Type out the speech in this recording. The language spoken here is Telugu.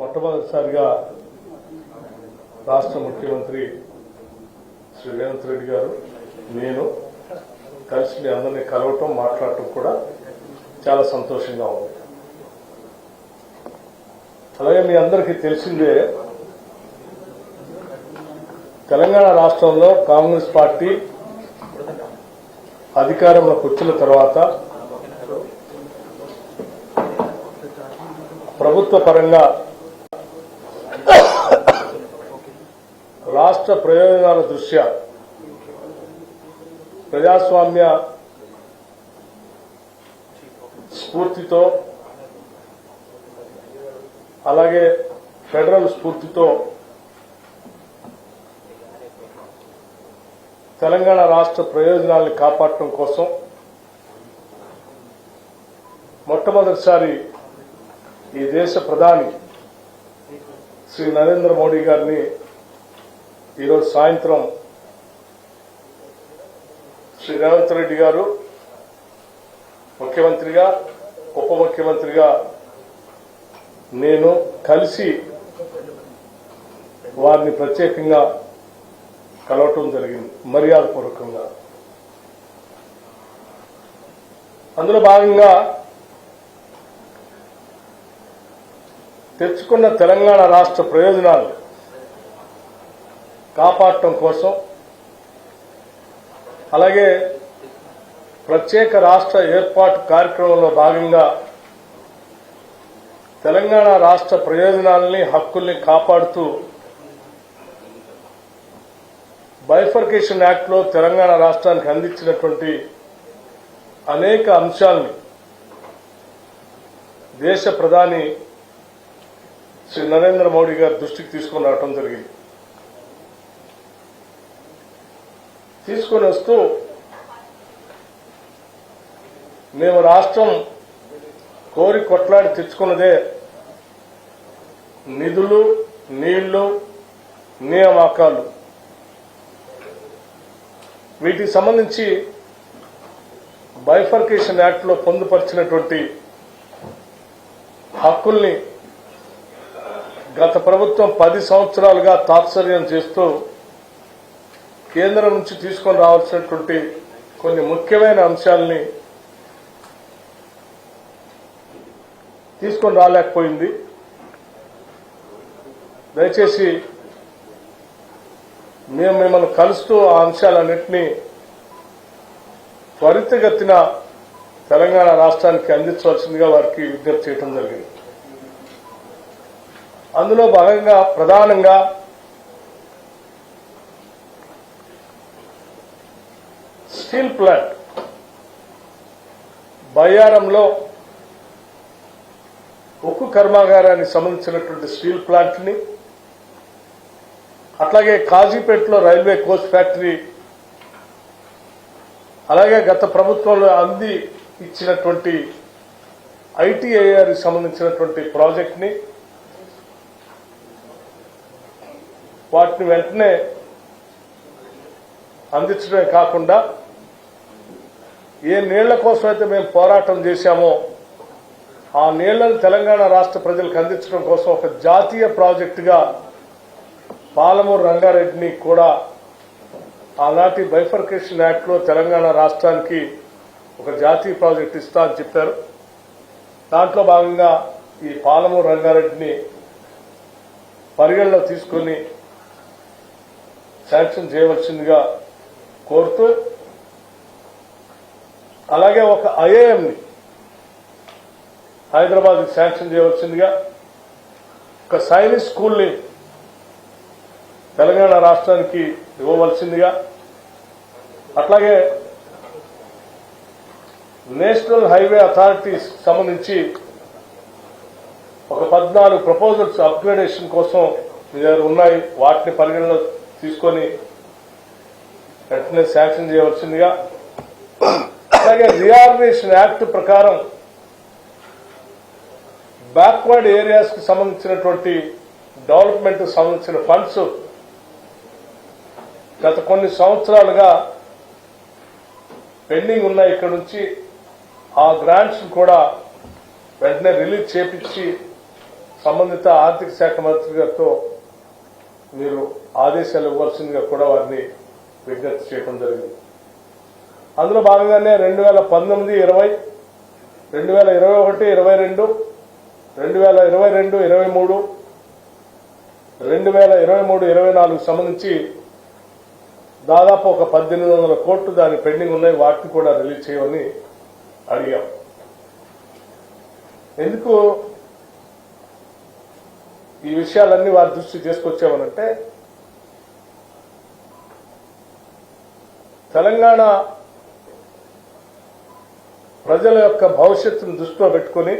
మొట్టమొదటిసారిగా రాష్ట్ర ముఖ్యమంత్రి శ్రీ రేవంత్ రెడ్డి గారు నేను కలిసి మీ అందరినీ కలవటం మాట్లాడటం కూడా చాలా సంతోషంగా ఉంది. అలాగే మీ అందరికీ తెలిసిందే తెలంగాణ రాష్ట్రంలో కాంగ్రెస్ పార్టీ అధికారంలోకి వచ్చిన తర్వాత ప్రభుత్వ పరంగా రాష్ట్ర ప్రయోజనాల దృష్ట్యా ప్రజాస్వామ్య స్ఫూర్తితో అలాగే ఫెడరల్ స్ఫూర్తితో తెలంగాణ రాష్ట్ర ప్రయోజనాలను కాపాడటం కోసం మొట్టమొదటిసారి ఈ దేశ ప్రధాని శ్రీ నరేంద్ర మోడీ గారిని ఈరోజు సాయంత్రం శ్రీ రేవంత్ రెడ్డి గారు ముఖ్యమంత్రిగా ఉప ముఖ్యమంత్రిగా నేను కలిసి వారిని ప్రత్యేకంగా కలవటం జరిగింది మర్యాదపూర్వకంగా. అందులో భాగంగా తెచ్చుకున్న తెలంగాణ రాష్ట్ర ప్రయోజనాలు కాపాడటం కోసం. అలాగే ప్రత్యేక రాష్ట్ర ఏర్పాటు కార్యక్రమంలో భాగంగా తెలంగాణ రాష్ట్ర ప్రయోజనాలని హక్కుల్ని కాపాడుతూ బైఫర్కేషన్ యాక్ట్లో తెలంగాణ రాష్ట్రానికి అందించినటువంటి అనేక అంశాలని దేశ ప్రధాని శ్రీ నరేంద్ర మోడీ గారి దృష్టికి తీసుకుని రావడం జరిగింది. తీసుకొని వస్తూ మేము రాష్ట్రం కోరి కొట్లాడి తెచ్చుకున్నదే నిధులు నీళ్ళు నియామకాలు. వీటికి సంబంధించి బైఫర్కేషన్ యాక్ట్లో పొందుపరిచినటువంటి హక్కుల్ని గత ప్రభుత్వం పది సంవత్సరాలుగా తాత్సర్యం చేస్తూ కేంద్రం నుంచి తీసుకొని రావాల్సినటువంటి కొన్ని ముఖ్యమైన అంశాలని తీసుకొని రాలేకపోయింది. దయచేసి మేము మిమ్మల్ని కలుస్తూ ఆ అంశాలన్నింటినీ త్వరితగతిన తెలంగాణ రాష్ట్రానికి అందించవలసిందిగా వారికి విజ్ఞప్తి చేయడం జరిగింది. అందులో భాగంగా ప్రధానంగా స్టీల్ ప్లాంట్ బయ్యారంలో ఉక్కు కర్మాగారానికి సంబంధించినటువంటి స్టీల్ ప్లాంట్ని అట్లాగే కాజీపేటలో రైల్వే కోచ్ ఫ్యాక్టరీ అలాగే గత ప్రభుత్వంలో అంది ఇచ్చినటువంటి ఐటీఐఆర్ సంబంధించినటువంటి ప్రాజెక్ట్ని వాటిని వెంటనే అందించడమే కాకుండా ఏ నీళ్ళ కోసం అయితే మేము పోరాటం చేశామో ఆ నీళ్ళను తెలంగాణ రాష్ట్ర ప్రజలకు అందించడం కోసం ఒక జాతీయ ప్రాజెక్టుగా పాలమూరు రంగారెడ్డిని కూడా ఆనాటి బైఫర్కేషన్ యాక్ట్లో తెలంగాణ రాష్ట్రానికి ఒక జాతీయ ప్రాజెక్ట్ ఇస్తా అని చెప్పారు. దాంట్లో భాగంగా ఈ పాలమూరు రంగారెడ్డిని పరిగణలో తీసుకుని శాంక్షన్ చేయవలసిందిగా కోరుతూ అలాగే ఒక ఐఏఎంని హైదరాబాద్ శాంక్షన్ చేయవలసిందిగా ఒక సైనిక్ స్కూల్ని తెలంగాణ రాష్ట్రానికి ఇవ్వవలసిందిగా అట్లాగే నేషనల్ హైవే అథారిటీస్ సంబంధించి ఒక పద్నాలుగు ప్రపోజల్స్ అప్గ్రేడేషన్ కోసం మీ దగ్గర ఉన్నాయి. వాటిని పరిగణలో తీసుకొని వెంటనే శాంక్షన్ చేయవలసిందిగా అలాగే రియార్గనేషన్ యాక్ట్ ప్రకారం బ్యాక్వర్డ్ ఏరియాస్కి సంబంధించినటువంటి డెవలప్మెంట్ సంబంధించిన ఫండ్స్ గత కొన్ని సంవత్సరాలుగా పెండింగ్ ఉన్నాయి ఇక్కడ నుంచి. ఆ గ్రాంట్స్ కూడా వెంటనే రిలీజ్ చేపించి సంబంధిత ఆర్థిక శాఖ మంత్రి గారితో మీరు ఆదేశాలు ఇవ్వాల్సిందిగా కూడా వారిని విజ్ఞప్తి చేయడం జరిగింది. అందులో భాగంగానే రెండు వేల పంతొమ్మిది ఇరవై రెండు వేల ఇరవై ఒకటి ఇరవై రెండు రెండు వేల ఇరవై రెండు ఇరవై మూడు రెండు వేల ఇరవై మూడు ఇరవై నాలుగు సంబంధించి దాదాపు ఒక పద్దెనిమిది వందల కోట్లు దాని పెండింగ్ ఉన్నాయి వాటిని కూడా రిలీజ్ చేయమని అడిగాం. ఎందుకు ఈ విషయాలన్నీ వారి దృష్టి తీసుకొచ్చామనంటే తెలంగాణ ప్రజల యొక్క భవిష్యత్తును దృష్టిలో పెట్టుకుని